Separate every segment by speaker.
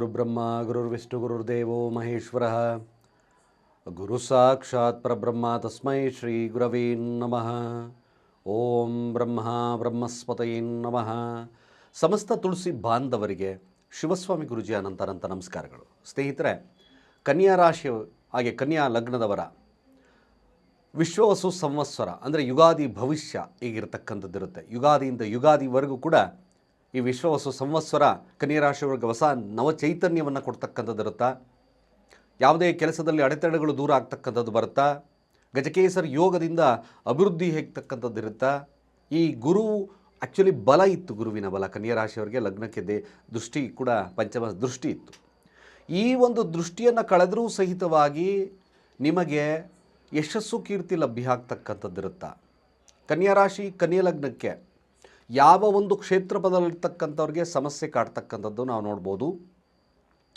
Speaker 1: ಗುರುಬ್ರಹ್ಮ ಗುರುರ್ವಿಷ್ಣು ಗುರುರ್ದೇವೋ ಮಹೇಶ್ವರ. ಗುರು ಸಾಕ್ಷಾತ್ ಪರಬ್ರಹ್ಮ ತಸ್ಮೈ ಶ್ರೀ ಗುರವೇ ನಮಃ. ಓಂ ಬ್ರಹ್ಮ ಬ್ರಹ್ಮಸ್ಪತೈ ನಮಃ. ಸಮಸ್ತ ತುಳಸಿ ಬಾಂಧವರಿಗೆ ಶಿವಸ್ವಾಮಿ ಗುರುಜಿ ಅನಂತ ಅನಂತ ನಮಸ್ಕಾರಗಳು. ಸ್ನೇಹಿತರೆ, ಕನ್ಯಾ ರಾಶಿ, ಹಾಗೆ ಕನ್ಯಾ ಲಗ್ನದವರ ವಿಶ್ವವಸು ಸಂವತ್ಸರ, ಅಂದರೆ ಯುಗಾದಿ ಭವಿಷ್ಯ ಹೀಗಿರ್ತಕ್ಕಂಥದ್ದಿರುತ್ತೆ. ಯುಗಾದಿಯಿಂದ ಯುಗಾದಿವರೆಗೂ ಕೂಡ ಈ ವಿಶ್ವವಸು ಸಂವತ್ಸರ ಕನ್ಯರಾಶಿಯವರಿಗೆ ಹೊಸ ನವಚೈತನ್ಯವನ್ನು ಕೊಡ್ತಕ್ಕಂಥದ್ದಿರುತ್ತಾ ಯಾವುದೇ ಕೆಲಸದಲ್ಲಿ ಅಡೆತಡೆಗಳು ದೂರ ಆಗ್ತಕ್ಕಂಥದ್ದು ಬರುತ್ತಾ? ಗಜಕೇಸರ ಯೋಗದಿಂದ ಅಭಿವೃದ್ಧಿ ಹೇಗ್ತಕ್ಕಂಥದ್ದಿರುತ್ತಾ ಈ ಗುರು ಆ್ಯಕ್ಚುಲಿ ಬಲ ಇತ್ತು ಗುರುವಿನ ಬಲ. ಕನ್ಯರಾಶಿಯವರಿಗೆ ಲಗ್ನಕ್ಕೆ ದೇ ದೃಷ್ಟಿ ಕೂಡ ಪಂಚಮ ದೃಷ್ಟಿ ಇತ್ತು. ಈ ಒಂದು ದೃಷ್ಟಿಯನ್ನು ಕಳೆದರೂ ಸಹಿತವಾಗಿ ನಿಮಗೆ ಯಶಸ್ಸು ಕೀರ್ತಿ ಲಭ್ಯ ಆಗ್ತಕ್ಕಂಥದ್ದಿರುತ್ತಾ ಕನ್ಯಾರಾಶಿ, ಕನ್ಯಾ ಲಗ್ನಕ್ಕೆ ಯಾವ ಒಂದು ಕ್ಷೇತ್ರಪದಲ್ಲಿರ್ತಕ್ಕಂಥವ್ರಿಗೆ ಸಮಸ್ಯೆ ಕಾಡ್ತಕ್ಕಂಥದ್ದು ನಾವು ನೋಡ್ಬೋದು.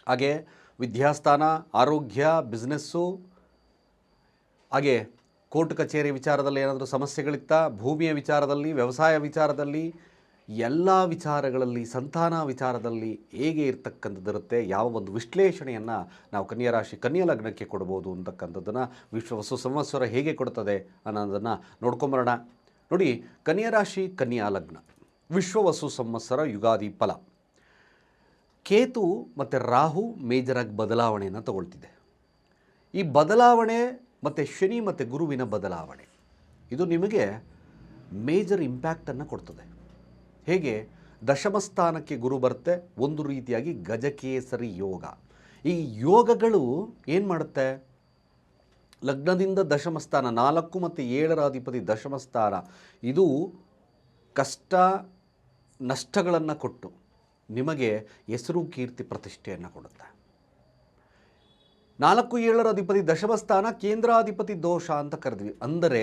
Speaker 1: ಹಾಗೆ ವಿದ್ಯಾಸ್ಥಾನ, ಆರೋಗ್ಯ, ಬಿಸ್ನೆಸ್ಸು, ಹಾಗೆ ಕೋರ್ಟ್ ಕಚೇರಿ ವಿಚಾರದಲ್ಲಿ ಏನಾದರೂ ಸಮಸ್ಯೆಗಳಿತ್ತಾ, ಭೂಮಿಯ ವಿಚಾರದಲ್ಲಿ, ವ್ಯವಸಾಯ ವಿಚಾರದಲ್ಲಿ, ಎಲ್ಲ ವಿಚಾರಗಳಲ್ಲಿ, ಸಂತಾನ ವಿಚಾರದಲ್ಲಿ ಹೇಗೆ ಇರ್ತಕ್ಕಂಥದ್ದಿರುತ್ತೆ, ಯಾವ ಒಂದು ವಿಶ್ಲೇಷಣೆಯನ್ನು ನಾವು ಕನ್ಯಾ ರಾಶಿ, ಕನ್ಯಾ ಲಗ್ನಕ್ಕೆ ಕೊಡ್ಬೋದು ಅಂತಕ್ಕಂಥದ್ದನ್ನು ವಿಶ್ವ ವಸ್ತು ಸಂವತ್ಸರ ಹೇಗೆ ಕೊಡ್ತದೆ ಅನ್ನೋದನ್ನು ನೋಡ್ಕೊಂಬರೋಣ. ನೋಡಿ, ಕನ್ಯಾ ರಾಶಿ, ಕನ್ಯಾ ಲಗ್ನ ವಿಶ್ವವಸು ಸಂವತ್ಸರ ಯುಗಾದಿ ಫಲ. ಕೇತು ಮತ್ತು ರಾಹು ಮೇಜರಾಗಿ ಬದಲಾವಣೆಯನ್ನು ತಗೊಳ್ತಿದೆ. ಈ ಬದಲಾವಣೆ ಮತ್ತು ಶನಿ ಮತ್ತು ಗುರುವಿನ ಬದಲಾವಣೆ, ಇದು ನಿಮಗೆ ಮೇಜರ್ ಇಂಪ್ಯಾಕ್ಟನ್ನು ಕೊಡ್ತದೆ. ಹೇಗೆ? ದಶಮಸ್ಥಾನಕ್ಕೆ ಗುರು ಬರುತ್ತೆ, ಒಂದು ರೀತಿಯಾಗಿ ಗಜಕೇಸರಿ ಯೋಗ. ಈ ಯೋಗಗಳು ಏನು ಮಾಡುತ್ತೆ? ಲಗ್ನದಿಂದ ದಶಮಸ್ಥಾನ, ನಾಲ್ಕು ಮತ್ತು ಏಳರ ಅಧಿಪತಿ ದಶಮಸ್ಥಾನ, ಇದು ಕಷ್ಟ ನಷ್ಟಗಳನ್ನು ಕೊಟ್ಟು ನಿಮಗೆ ಹೆಸರು ಕೀರ್ತಿ ಪ್ರತಿಷ್ಠೆಯನ್ನು ಕೊಡುತ್ತೆ. ನಾಲ್ಕು, ಏಳರ ಅಧಿಪತಿ ದಶಮಸ್ಥಾನ, ಕೇಂದ್ರಾಧಿಪತಿ ದೋಷ ಅಂತ ಕರೆದ್ವಿ. ಅಂದರೆ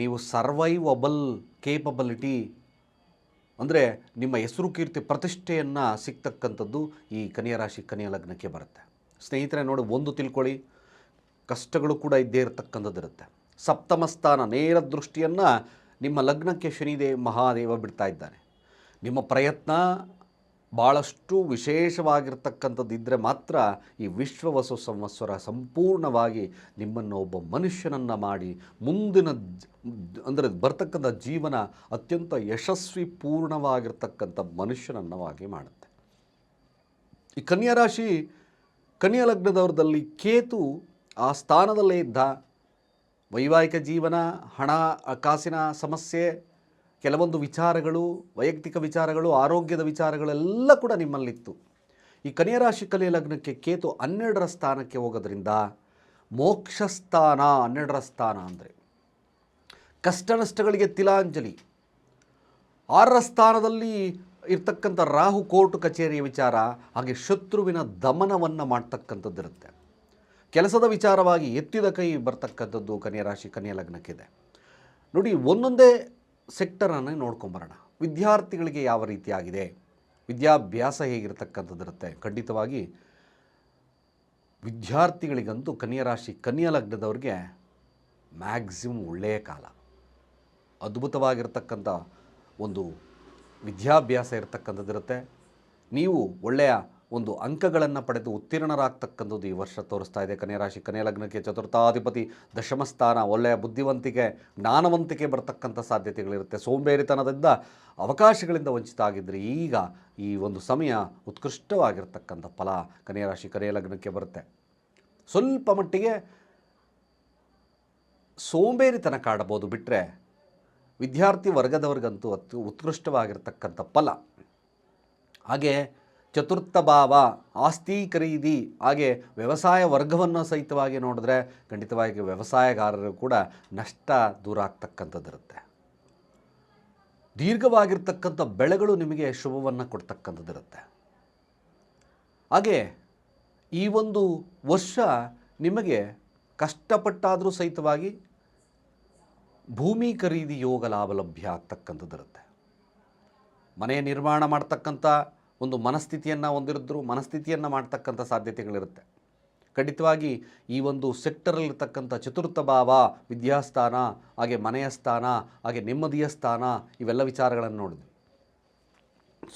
Speaker 1: ನೀವು ಸರ್ವೈವಬಲ್, ಕೇಪಬಲಿಟಿ, ಅಂದರೆ ನಿಮ್ಮ ಹೆಸರು ಕೀರ್ತಿ ಪ್ರತಿಷ್ಠೆಯನ್ನು ಸಿಗ್ತಕ್ಕಂಥದ್ದು ಈ ಕನ್ಯಾ ರಾಶಿ ಕನ್ಯಾ ಲಗ್ನಕ್ಕೆ ಬರುತ್ತೆ. ಸ್ನೇಹಿತರೆ, ನೋಡಿ, ಒಂದು ತಿಳ್ಕೊಳ್ಳಿ. ಕಷ್ಟಗಳು ಕೂಡ ಇದ್ದೇ ಇರತಕ್ಕಂಥದ್ದಿರುತ್ತೆ ಸಪ್ತಮ ಸ್ಥಾನ, ನೇರ ದೃಷ್ಟಿಯನ್ನು ನಿಮ್ಮ ಲಗ್ನಕ್ಕೆ ಶನಿದೇವ ಮಹಾದೇವ ಬಿಡ್ತಾ ಇದ್ದಾನೆ. ನಿಮ್ಮ ಪ್ರಯತ್ನ ಭಾಳಷ್ಟು ವಿಶೇಷವಾಗಿರ್ತಕ್ಕಂಥದ್ದು ಇದ್ದರೆ ಮಾತ್ರ ಈ ವಿಶ್ವವಸು ಸಂವತ್ಸರ ಸಂಪೂರ್ಣವಾಗಿ ನಿಮ್ಮನ್ನು ಒಬ್ಬ ಮನುಷ್ಯನನ್ನು ಮಾಡಿ ಮುಂದಿನ ಅಂದರೆ ಬರ್ತಕ್ಕಂಥ ಜೀವನ ಅತ್ಯಂತ ಯಶಸ್ವಿ ಪೂರ್ಣವಾಗಿರ್ತಕ್ಕಂಥ ಮನುಷ್ಯನನ್ನವಾಗಿ ಮಾಡುತ್ತೆ. ಈ ಕನ್ಯಾ ರಾಶಿ ಕನ್ಯಾ ಲಗ್ನದವ್ರದಲ್ಲಿ ಕೇತು ಆ ಸ್ಥಾನದಲ್ಲೇ ಇದ್ದ ವೈವಾಹಿಕ ಜೀವನ, ಹಣ ಕಾಸಿನ ಸಮಸ್ಯೆ, ಕೆಲವೊಂದು ವಿಚಾರಗಳು, ವೈಯಕ್ತಿಕ ವಿಚಾರಗಳು, ಆರೋಗ್ಯದ ವಿಚಾರಗಳೆಲ್ಲ ಕೂಡ ನಿಮ್ಮಲ್ಲಿತ್ತು. ಈ ಕನ್ಯಾ ರಾಶಿ ಕನ್ಯಾ ಲಗ್ನಕ್ಕೆ ಕೇತು ಹನ್ನೆರಡರ ಸ್ಥಾನಕ್ಕೆ ಹೋಗೋದ್ರಿಂದ ಮೋಕ್ಷ ಸ್ಥಾನ ಹನ್ನೆರಡರ ಸ್ಥಾನ ಅಂದರೆ ಕಷ್ಟ ನಷ್ಟಗಳಿಗೆ ತಿಲಾಂಜಲಿ. ಆರರ ಸ್ಥಾನದಲ್ಲಿ ಇರ್ತಕ್ಕಂಥ ರಾಹು ಕೋರ್ಟ್ ಕಚೇರಿಯ ವಿಚಾರ, ಹಾಗೆ ಶತ್ರುವಿನ ದಮನವನ್ನು ಮಾಡ್ತಕ್ಕಂಥದ್ದಿರುತ್ತೆ. ಕೆಲಸದ ವಿಚಾರವಾಗಿ ಎತ್ತಿದ ಕೈ ಬರ್ತಕ್ಕಂಥದ್ದು ಕನ್ಯಾ ರಾಶಿ, ಕನ್ಯಾ ಲಗ್ನಕ್ಕಿದೆ. ನೋಡಿ, ಒಂದೊಂದೇ ಸೆಕ್ಟರನ್ನು ನೋಡ್ಕೊಂಬರೋಣ. ವಿದ್ಯಾರ್ಥಿಗಳಿಗೆ ಯಾವ ರೀತಿಯಾಗಿದೆ? ವಿದ್ಯಾಭ್ಯಾಸ ಹೇಗಿರತಕ್ಕಂಥದ್ದಿರುತ್ತೆ? ಖಂಡಿತವಾಗಿ ವಿದ್ಯಾರ್ಥಿಗಳಿಗಂತೂ ಕನ್ಯಾ ರಾಶಿ, ಕನ್ಯಾ ಲಗ್ನದವ್ರಿಗೆ ಮ್ಯಾಕ್ಸಿಮಮ್ ಒಳ್ಳೆಯ ಕಾಲ. ಅದ್ಭುತವಾಗಿರ್ತಕ್ಕಂಥ ಒಂದು ವಿದ್ಯಾಭ್ಯಾಸ ಇರತಕ್ಕಂಥದ್ದಿರುತ್ತೆ. ನೀವು ಒಳ್ಳೆಯ ಒಂದು ಅಂಕಗಳನ್ನು ಪಡೆದು ಉತ್ತೀರ್ಣರಾಗ್ತಕ್ಕಂಥದ್ದು ಈ ವರ್ಷ ತೋರಿಸ್ತಾ ಇದೆ. ಕನ್ಯಾ ರಾಶಿ, ಕನ್ಯಾ ಲಗ್ನಕ್ಕೆ ಚತುರ್ಥಾಧಿಪತಿ ದಶಮಸ್ಥಾನ ಒಳ್ಳೆಯ ಬುದ್ಧಿವಂತಿಕೆ, ಜ್ಞಾನವಂತಿಕೆ ಬರ್ತಕ್ಕಂಥ ಸಾಧ್ಯತೆಗಳಿರುತ್ತೆ. ಸೋಂಬೇರಿತನದಿಂದ ಅವಕಾಶಗಳಿಂದ ವಂಚಿತ ಆಗಿದ್ದರೆ ಈಗ ಈ ಒಂದು ಸಮಯ ಉತ್ಕೃಷ್ಟವಾಗಿರ್ತಕ್ಕಂಥ ಫಲ ಕನ್ಯಾ ರಾಶಿ, ಕನ್ಯಾ ಲಗ್ನಕ್ಕೆ ಬರುತ್ತೆ. ಸ್ವಲ್ಪ ಮಟ್ಟಿಗೆ ಸೋಂಬೇರಿತನ ಕಾಡಬಹುದು ಬಿಟ್ಟರೆ ವಿದ್ಯಾರ್ಥಿ ವರ್ಗದವ್ರಿಗಂತೂ ಅತ್ಯು ಉತ್ಕೃಷ್ಟವಾಗಿರ್ತಕ್ಕಂಥ ಫಲ. ಹಾಗೆ ಚತುರ್ಥ ಭಾವ ಆಸ್ತಿ ಖರೀದಿ, ಹಾಗೆ ವ್ಯವಸಾಯ ವರ್ಗವನ್ನು ಸಹಿತವಾಗಿ ನೋಡಿದ್ರೆ ಖಂಡಿತವಾಗಿ ವ್ಯವಸಾಯಗಾರರು ಕೂಡ ನಷ್ಟ ದೂರ ಆಗ್ತಕ್ಕಂಥದ್ದಿರುತ್ತೆ. ದೀರ್ಘವಾಗಿರ್ತಕ್ಕಂಥ ಬೆಳೆಗಳು ನಿಮಗೆ ಶುಭವನ್ನು ಕೊಡ್ತಕ್ಕಂಥದ್ದಿರುತ್ತೆ. ಹಾಗೆ ಈ ಒಂದು ವರ್ಷ ನಿಮಗೆ ಕಷ್ಟಪಟ್ಟಾದರೂ ಸಹಿತವಾಗಿ ಭೂಮಿ ಖರೀದಿ ಯೋಗ ಲಾಭ ಲಭ್ಯ ಆಗ್ತಕ್ಕಂಥದ್ದಿರುತ್ತೆ. ಮನೆ ನಿರ್ಮಾಣ ಮಾಡ್ತಕ್ಕಂಥ ಒಂದು ಮನಸ್ಥಿತಿಯನ್ನು ಹೊಂದಿರಿದ್ರು ಮನಸ್ಥಿತಿಯನ್ನು ಮಾಡ್ತಕ್ಕಂಥ ಸಾಧ್ಯತೆಗಳಿರುತ್ತೆ. ಖಂಡಿತವಾಗಿ ಈ ಒಂದು ಸೆಕ್ಟರಲ್ಲಿರ್ತಕ್ಕಂಥ ಚತುರ್ಥ ಭಾವ, ವಿದ್ಯಾಸ್ಥಾನ, ಹಾಗೆ ಮನೆಯ ಸ್ಥಾನ, ಹಾಗೆ ನೆಮ್ಮದಿಯ ಸ್ಥಾನ, ಇವೆಲ್ಲ ವಿಚಾರಗಳನ್ನು ನೋಡಿದ್ವಿ.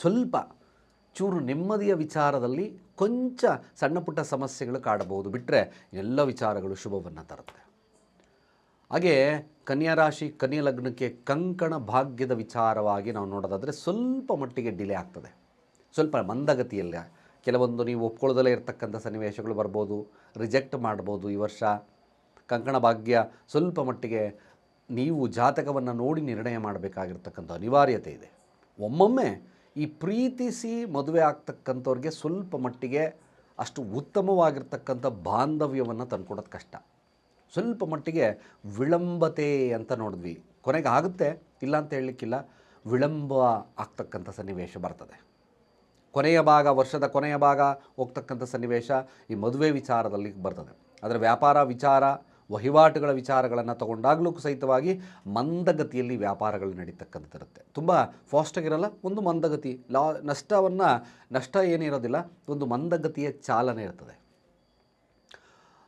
Speaker 1: ಸ್ವಲ್ಪ ಚೂರು ನೆಮ್ಮದಿಯ ವಿಚಾರದಲ್ಲಿ ಕೊಂಚ ಸಣ್ಣ ಪುಟ್ಟ ಸಮಸ್ಯೆಗಳು ಕಾಡಬಹುದು. ಬಿಟ್ಟರೆ ಎಲ್ಲ ವಿಚಾರಗಳು ಶುಭವನ್ನು ತರುತ್ತೆ. ಹಾಗೆ ಕನ್ಯಾ ರಾಶಿ, ಕನ್ಯಾ ಲಗ್ನಕ್ಕೆ ಕಂಕಣ ಭಾಗ್ಯದ ವಿಚಾರವಾಗಿ ನಾವು ನೋಡೋದಾದರೆ ಸ್ವಲ್ಪ ಮಟ್ಟಿಗೆ ಡಿಲೇ ಆಗ್ತದೆ. ಸ್ವಲ್ಪ ಮಂದಗತಿಯಲ್ಲಿ. ಕೆಲವೊಂದು ನೀವು ಒಪ್ಕೊಳ್ಳೋದಲ್ಲೇ ಇರತಕ್ಕಂಥ ಸನ್ನಿವೇಶಗಳು ಬರ್ಬೋದು, ರಿಜೆಕ್ಟ್ ಮಾಡ್ಬೋದು ಈ ವರ್ಷ. ಕಂಕಣ ಭಾಗ್ಯ ಸ್ವಲ್ಪ ಮಟ್ಟಿಗೆ ನೀವು ಜಾತಕವನ್ನು ನೋಡಿ ನಿರ್ಣಯ ಮಾಡಬೇಕಾಗಿರ್ತಕ್ಕಂಥ ಅನಿವಾರ್ಯತೆ ಇದೆ. ಒಮ್ಮೊಮ್ಮೆ ಈ ಪ್ರೀತಿಸಿ ಮದುವೆ ಆಗ್ತಕ್ಕಂಥವ್ರಿಗೆ ಸ್ವಲ್ಪ ಮಟ್ಟಿಗೆ ಅಷ್ಟು ಉತ್ತಮವಾಗಿರ್ತಕ್ಕಂಥ ಬಾಂಧವ್ಯವನ್ನು ತಂದುಕೊಡೋದು ಕಷ್ಟ. ಸ್ವಲ್ಪ ಮಟ್ಟಿಗೆ ವಿಳಂಬತೆ ಅಂತ ನೋಡಿದ್ವಿ. ಕೊನೆಗೆ ಆಗುತ್ತೆ ಇಲ್ಲ ಅಂತ ಹೇಳಲಿಕ್ಕಿಲ್ಲ, ವಿಳಂಬ ಆಗ್ತಕ್ಕಂಥ ಸನ್ನಿವೇಶ ಬರ್ತದೆ. ಕೊನೆಯ ಭಾಗ, ವರ್ಷದ ಕೊನೆಯ ಭಾಗ ಹೋಗ್ತಕ್ಕಂಥ ಸನ್ನಿವೇಶ ಈ ಮದುವೆ ವಿಚಾರದಲ್ಲಿ ಬರ್ತದೆ. ಅದರ ವ್ಯಾಪಾರ ವಿಚಾರ, ವಹಿವಾಟುಗಳ ವಿಚಾರಗಳನ್ನು ತಗೊಂಡಾಗಲೂ ಸಹಿತವಾಗಿ ಮಂದಗತಿಯಲ್ಲಿ ವ್ಯಾಪಾರಗಳು ನಡೀತಕ್ಕಂಥದ್ದಿರುತ್ತೆ. ತುಂಬ ಫಾಸ್ಟಾಗಿರಲ್ಲ ಒಂದು ಮಂದಗತಿ, ಲಾ, ನಷ್ಟವನ್ನು, ನಷ್ಟ ಏನಿರೋದಿಲ್ಲ ಒಂದು ಮಂದಗತಿಯ ಚಾಲನೆ ಇರ್ತದೆ.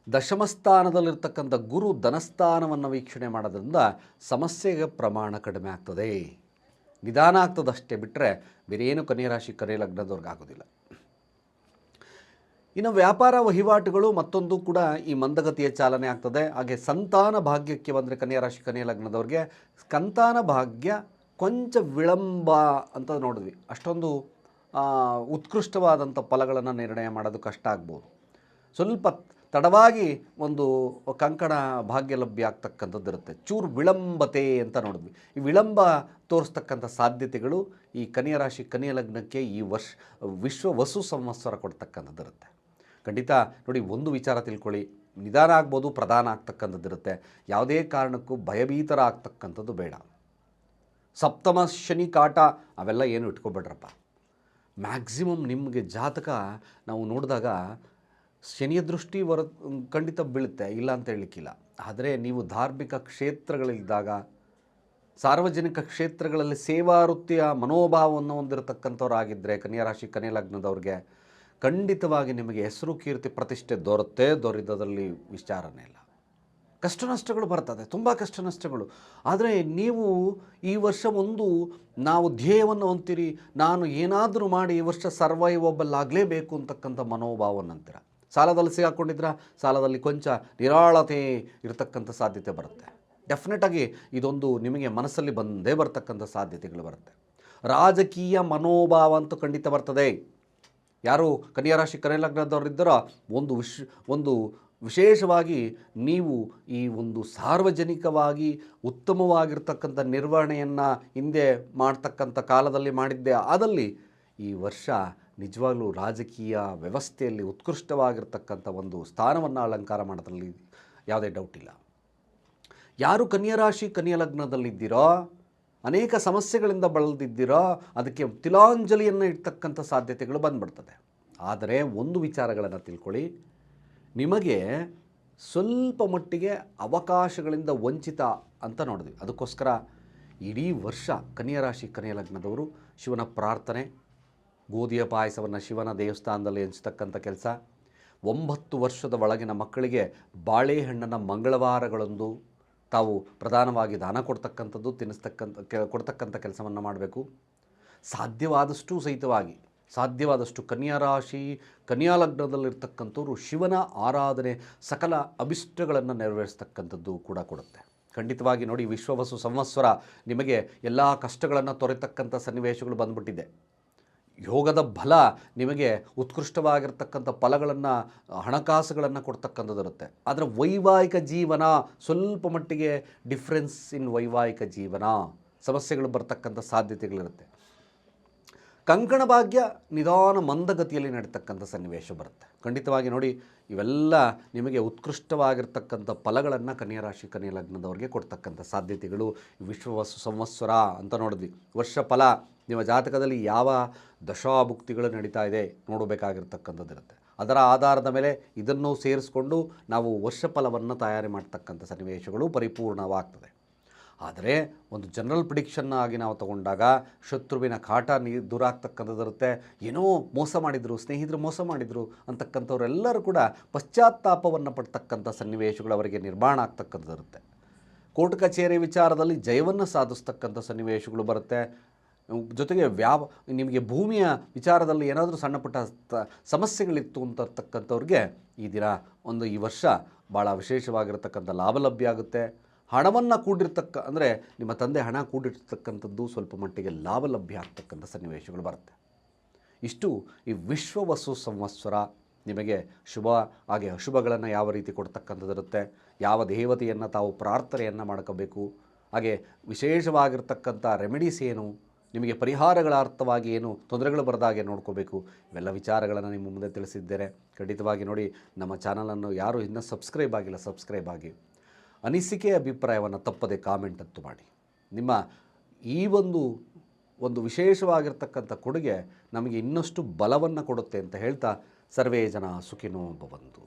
Speaker 1: ದಶಮಸ್ಥಾನದಲ್ಲಿರ್ತಕ್ಕಂಥ ಗುರು ಧನಸ್ಥಾನವನ್ನು ವೀಕ್ಷಣೆ ಮಾಡೋದ್ರಿಂದ ಸಮಸ್ಯೆಗೆ ಪ್ರಮಾಣ ಕಡಿಮೆ ಆಗ್ತದೆ. ನಿಧಾನ ಆಗ್ತದಷ್ಟೇ ಬಿಟ್ಟರೆ ಏನು ಕನ್ಯಾ ರಾಶಿ ಕನ್ಯಾ ಲಗ್ನದವ್ರಿಗೆ ಆಗೋದಿಲ್ಲ. ಇನ್ನು ವ್ಯಾಪಾರ ವಹಿವಾಟುಗಳು ಮತ್ತೊಂದು ಕೂಡ ಈ ಮಂದಗತಿಯ ಚಾಲನೆ ಆಗ್ತದೆ. ಹಾಗೆ ಸಂತಾನ ಭಾಗ್ಯಕ್ಕೆ ಬಂದರೆ ಕನ್ಯಾ ರಾಶಿ ಕನ್ಯಾ ಲಗ್ನದವ್ರಿಗೆ ಸಂತಾನ ಭಾಗ್ಯ ಕೊಂಚ ವಿಳಂಬ ಅಂತ ನೋಡಿದ್ವಿ. ಅಷ್ಟೊಂದು ಉತ್ಕೃಷ್ಟವಾದಂಥ ಫಲಗಳನ್ನು ನಿರ್ಣಯ ಮಾಡೋದು ಕಷ್ಟ ಆಗ್ಬೋದು. ಸ್ವಲ್ಪ ತಡವಾಗಿ ಒಂದು ಕಂಕಣ ಭಾಗ್ಯ ಲಭ್ಯ ಆಗ್ತಕ್ಕಂಥದ್ದು ಇರುತ್ತೆ ಚೂರು ವಿಳಂಬತೆ ಅಂತ ನೋಡಿದ್ವಿ. ಈ ವಿಳಂಬ ತೋರಿಸ್ತಕ್ಕಂಥ ಸಾಧ್ಯತೆಗಳು ಈ ಕನ್ಯಾ ರಾಶಿ, ಕನ್ಯಾ ಲಗ್ನಕ್ಕೆ ಈ ವರ್ಷ, ವಿಶ್ವ ವಸು ಸಂವತ್ಸರ ಕೊಡ್ತಕ್ಕಂಥದ್ದು ಇರುತ್ತೆ ಖಂಡಿತ ನೋಡಿ, ಒಂದು ವಿಚಾರ ತಿಳ್ಕೊಳ್ಳಿ. ನಿಧಾನ ಆಗ್ಬೋದು, ಪ್ರಧಾನ ಆಗ್ತಕ್ಕಂಥದ್ದು ಇರುತ್ತೆ ಯಾವುದೇ ಕಾರಣಕ್ಕೂ ಭಯಭೀತರ ಆಗ್ತಕ್ಕಂಥದ್ದು ಬೇಡ. ಸಪ್ತಮ ಶನಿ ಕಾಟ, ಅವೆಲ್ಲ ಏನು ಇಟ್ಕೊಬೇಡ್ರಪ್ಪ. ಮ್ಯಾಕ್ಸಿಮಮ್ ನಿಮಗೆ ಜಾತಕ ನಾವು ನೋಡಿದಾಗ ಶನಿಯ ದೃಷ್ಟಿ ವರ ಖಂಡಿತ ಬೀಳುತ್ತೆ, ಇಲ್ಲ ಅಂತ ಹೇಳಲಿಕ್ಕಿಲ್ಲ. ಆದರೆ ನೀವು ಧಾರ್ಮಿಕ ಕ್ಷೇತ್ರಗಳಿದ್ದಾಗ, ಸಾರ್ವಜನಿಕ ಕ್ಷೇತ್ರಗಳಲ್ಲಿ ಸೇವಾ ವೃತ್ತಿಯ ಮನೋಭಾವವನ್ನು ಹೊಂದಿರತಕ್ಕಂಥವ್ರಾಗಿದ್ದರೆ ಕನ್ಯಾ ರಾಶಿ ಕನ್ಯಾ ಲಗ್ನದವ್ರಿಗೆ ಖಂಡಿತವಾಗಿ ನಿಮಗೆ ಹೆಸರು, ಕೀರ್ತಿ, ಪ್ರತಿಷ್ಠೆ ದೊರತೆ ದೊರೆತದಲ್ಲಿ ವಿಚಾರನೇ ಇಲ್ಲ. ಕಷ್ಟ ನಷ್ಟಗಳು ಬರ್ತದೆ, ತುಂಬ ಕಷ್ಟ ನಷ್ಟಗಳು. ಆದರೆ ನೀವು ಈ ವರ್ಷ ಒಂದು ನಾವು ಧ್ಯೇಯವನ್ನು ಹೊಂತೀರಿ ನಾನು ಏನಾದರೂ ಮಾಡಿ ಈ ವರ್ಷ ಸರ್ವೈವಬಲ್ ಆಗಲೇಬೇಕು ಅಂತಕ್ಕಂಥ ಮನೋಭಾವನಂತೀರ. ಸಾಲದಲ್ಲಿ ಸಿಗಾಕೊಂಡಿದ್ರೆ ಸಾಲದಲ್ಲಿ ಕೊಂಚ ನಿರಾಳತೆ ಇರತಕ್ಕಂಥ ಸಾಧ್ಯತೆ ಬರುತ್ತೆ. ಡೆಫಿನೆಟಾಗಿ ಇದೊಂದು ನಿಮಗೆ ಮನಸ್ಸಲ್ಲಿ ಬಂದೇ ಬರ್ತಕ್ಕಂಥ ಸಾಧ್ಯತೆಗಳು ಬರುತ್ತೆ. ರಾಜಕೀಯ ಮನೋಭಾವ ಅಂತೂ ಖಂಡಿತ ಬರ್ತದೆ. ಯಾರು ಕನ್ಯಾ ರಾಶಿ ಲಗ್ನದವರಿದ್ದಾರೋ ಒಂದು ವಿಶ್, ಒಂದು ವಿಶೇಷವಾಗಿ ನೀವು ಈ ಒಂದು ಸಾರ್ವಜನಿಕವಾಗಿ ಉತ್ತಮವಾಗಿರ್ತಕ್ಕಂಥ ನಿರ್ವಹಣೆಯನ್ನು ಹಿಂದೆ ಮಾಡ್ತಕ್ಕಂಥ ಕಾಲದಲ್ಲಿ ಮಾಡಿದ್ದೆ, ಆದಲ್ಲಿ ಈ ವರ್ಷ ನಿಜವಾಗ್ಲೂ ರಾಜಕೀಯ ವ್ಯವಸ್ಥೆಯಲ್ಲಿ ಉತ್ಕೃಷ್ಟವಾಗಿರ್ತಕ್ಕಂಥ ಒಂದು ಸ್ಥಾನವನ್ನು ಅಲಂಕಾರ ಮಾಡೋದ್ರಲ್ಲಿ ಯಾವುದೇ ಡೌಟ್ ಇಲ್ಲ. ಯಾರು ಕನ್ಯರಾಶಿ ಕನ್ಯಾ ಲಗ್ನದಲ್ಲಿದ್ದೀರೋ, ಅನೇಕ ಸಮಸ್ಯೆಗಳಿಂದ ಬಳಲ್ದಿದ್ದೀರೋ, ಅದಕ್ಕೆ ತಿಲಾಂಜಲಿಯನ್ನು ಇಡ್ತಕ್ಕಂಥ ಸಾಧ್ಯತೆಗಳು ಬಂದ್ಬಿಡ್ತದೆ. ಆದರೆ ಒಂದು ವಿಚಾರಗಳನ್ನು ತಿಳ್ಕೊಳ್ಳಿ. ನಿಮಗೆ ಸ್ವಲ್ಪ ಮಟ್ಟಿಗೆ ಅವಕಾಶಗಳಿಂದ ವಂಚಿತ ಅಂತ ನೋಡಿದ್ವಿ. ಅದಕ್ಕೋಸ್ಕರ ಇಡೀ ವರ್ಷ ಕನ್ಯಾ ರಾಶಿ ಲಗ್ನದವರು ಶಿವನ ಪ್ರಾರ್ಥನೆ ಗೋಧಿಯ ಪಾಯಸವನ್ನು ಶಿವನ ದೇವಸ್ಥಾನದಲ್ಲಿ ಹಂಚ್ತಕ್ಕಂಥ ಕೆಲಸ. ಒಂಬತ್ತು ವರ್ಷದ ಒಳಗಿನ ಮಕ್ಕಳಿಗೆ ಬಾಳೆಹಣ್ಣನ್ನು ಮಂಗಳವಾರಗಳಂದು ತಾವು ಪ್ರಧಾನವಾಗಿ ದಾನ ಕೊಡ್ತಕ್ಕಂಥದ್ದು, ತಿನ್ನಿಸ್ತಕ್ಕಂಥ ಕೆ, ಕೊಡ್ತಕ್ಕಂಥ ಕೆಲಸವನ್ನು ಮಾಡಬೇಕು. ಸಾಧ್ಯವಾದಷ್ಟು ಸಹಿತವಾಗಿ, ಸಾಧ್ಯವಾದಷ್ಟು ಕನ್ಯಾ ರಾಶಿ, ಕನ್ಯಾ ಲಗ್ನದಲ್ಲಿರ್ತಕ್ಕಂಥವ್ರು ಶಿವನ ಆರಾಧನೆ ಸಕಲ ಅಭಿಷ್ಟಗಳನ್ನು ನೆರವೇರಿಸ್ತಕ್ಕಂಥದ್ದು ಕೂಡ ಕೊಡುತ್ತೆ. ಖಂಡಿತವಾಗಿ ನೋಡಿ, ವಿಶ್ವವಸು ಸಂವತ್ಸರ ನಿಮಗೆ ಎಲ್ಲ ಕಷ್ಟಗಳನ್ನು ತೊರೆತಕ್ಕಂಥ ಸನ್ನಿವೇಶಗಳು ಬಂದ್ಬಿಟ್ಟಿದೆ. ಯೋಗದ ಬಲ ನಿಮಗೆ ಉತ್ಕೃಷ್ಟವಾಗಿರ್ತಕ್ಕಂಥ ಫಲಗಳನ್ನು, ಹಣಕಾಸುಗಳನ್ನು ಕೊಡ್ತಕ್ಕಂಥದ್ದಿರುತ್ತೆ. ಆದರೆ ವೈವಾಹಿಕ ಜೀವನ ಸ್ವಲ್ಪ ಮಟ್ಟಿಗೆ ಡಿಫ್ರೆನ್ಸ್ ಇನ್ ವೈವಾಹಿಕ ಜೀವನ ಸಮಸ್ಯೆಗಳು ಬರ್ತಕ್ಕಂಥ ಸಾಧ್ಯತೆಗಳಿರುತ್ತೆ. ಕಂಕಣ ಭಾಗ್ಯ ನಿಧಾನ ಮಂದಗತಿಯಲ್ಲಿ ನಡೀತಕ್ಕಂಥ ಸನ್ನಿವೇಶ ಬರುತ್ತೆ. ಖಂಡಿತವಾಗಿ ನೋಡಿ, ಇವೆಲ್ಲ ನಿಮಗೆ ಉತ್ಕೃಷ್ಟವಾಗಿರ್ತಕ್ಕಂಥ ಫಲಗಳನ್ನು ಕನ್ಯಾ ರಾಶಿ ಕನ್ಯಾ ಲಗ್ನದವ್ರಿಗೆ ಕೊಡ್ತಕ್ಕಂಥ ಸಾಧ್ಯತೆಗಳು. ವಿಶ್ವವಸು ಸಂವತ್ಸರ ಅಂತ ನೋಡಿದ್ವಿ. ವರ್ಷ ಫಲ, ನಿಮ್ಮ ಜಾತಕದಲ್ಲಿ ಯಾವ ದಶಾಭುಕ್ತಿಗಳು ನಡೀತಾ ಇದೆ ನೋಡಬೇಕಾಗಿರ್ತಕ್ಕಂಥದ್ದಿರುತ್ತೆ ಅದರ ಆಧಾರದ ಮೇಲೆ ಇದನ್ನು ಸೇರಿಸ್ಕೊಂಡು ನಾವು ವರ್ಷ ಫಲವನ್ನು ತಯಾರಿ ಮಾಡ್ತಕ್ಕಂಥ ಸನ್ನಿವೇಶಗಳು ಪರಿಪೂರ್ಣವಾಗ್ತದೆ. ಆದರೆ ಒಂದು ಜನರಲ್ ಪ್ರಿಡಿಕ್ಷನ್ ಆಗಿ ನಾವು ತಗೊಂಡಾಗ ಶತ್ರುವಿನ ಕಾಟ ನೀ ದೂರ ಆಗ್ತಕ್ಕಂಥದ್ದಿರುತ್ತೆ ಏನೋ ಮೋಸ ಮಾಡಿದರು, ಸ್ನೇಹಿತರು ಮೋಸ ಮಾಡಿದರು ಅಂತಕ್ಕಂಥವರೆಲ್ಲರೂ ಕೂಡ ಪಶ್ಚಾತ್ತಾಪವನ್ನು ಪಡ್ತಕ್ಕಂಥ ಸನ್ನಿವೇಶಗಳು ಅವರಿಗೆ ನಿರ್ಮಾಣ ಆಗ್ತಕ್ಕಂಥದ್ದಿರುತ್ತೆ. ಕೋರ್ಟ್ ಕಚೇರಿ ವಿಚಾರದಲ್ಲಿ ಜಯವನ್ನು ಸಾಧಿಸ್ತಕ್ಕಂಥ ಸನ್ನಿವೇಶಗಳು ಬರುತ್ತೆ. ಜೊತೆಗೆ ವ್ಯಾಪ ನಿಮಗೆ ಭೂಮಿಯ ವಿಚಾರದಲ್ಲಿ ಏನಾದರೂ ಸಣ್ಣಪುಟ್ಟ ಸಮಸ್ಯೆಗಳಿತ್ತು ಅಂತಕ್ಕಂಥವ್ರಿಗೆ ಈ ದಿನ ಒಂದು ಈ ವರ್ಷ ಭಾಳ ವಿಶೇಷವಾಗಿರತಕ್ಕಂಥ ಲಾಭ ಲಭ್ಯ ಆಗುತ್ತೆ. ಹಣವನ್ನು ಕೂಡಿರ್ತಕ್ಕ, ಅಂದರೆ ನಿಮ್ಮ ತಂದೆ ಹಣ ಕೂಡಿರ್ತಕ್ಕಂಥದ್ದು ಸ್ವಲ್ಪ ಮಟ್ಟಿಗೆ ಲಾಭ ಲಭ್ಯ ಆಗ್ತಕ್ಕಂಥ ಸನ್ನಿವೇಶಗಳು ಬರುತ್ತೆ. ಇಷ್ಟು ಈ ವಿಶ್ವವಸು ಸಂವತ್ಸರ ನಿಮಗೆ ಶುಭ, ಹಾಗೆ ಅಶುಭಗಳನ್ನು ಯಾವ ರೀತಿ ಕೊಡ್ತಕ್ಕಂಥದ್ದಿರುತ್ತೆ ಯಾವ ದೇವತೆಯನ್ನು ತಾವು ಪ್ರಾರ್ಥನೆಯನ್ನು ಮಾಡ್ಕೋಬೇಕು, ಹಾಗೆ ವಿಶೇಷವಾಗಿರ್ತಕ್ಕಂಥ ರೆಮಿಡೀಸ್ ಏನು, ನಿಮಗೆ ಪರಿಹಾರಗಳ ಅರ್ಥವಾಗಿ ಏನು ತೊಂದರೆಗಳು ಬರದಾಗೆ ನೋಡ್ಕೋಬೇಕು, ಇವೆಲ್ಲ ವಿಚಾರಗಳನ್ನು ನಿಮ್ಮ ಮುಂದೆ ತಿಳಿಸಿದ್ದೇನೆ. ಖಂಡಿತವಾಗಿ ನೋಡಿ, ನಮ್ಮ ಚಾನಲನ್ನು ಯಾರು ಇನ್ನೂ ಸಬ್ಸ್ಕ್ರೈಬ್ ಆಗಿಲ್ಲ ಸಬ್ಸ್ಕ್ರೈಬ್ ಆಗಿ. ಅನಿಸಿಕೆ ಅಭಿಪ್ರಾಯವನ್ನು ತಪ್ಪದೆ ಕಾಮೆಂಟ್ ಅಂತೂ ಮಾಡಿ. ನಿಮ್ಮ ಈ ಒಂದು ಒಂದು ವಿಶೇಷವಾಗಿರ್ತಕ್ಕಂಥ ಕೊಡುಗೆ ನಮಗೆ ಇನ್ನಷ್ಟು ಬಲವನ್ನು ಕೊಡುತ್ತೆ ಅಂತ ಹೇಳ್ತಾ ಸರ್ವೇ ಜನ ಸುಖಿನೋ ಭವಂತು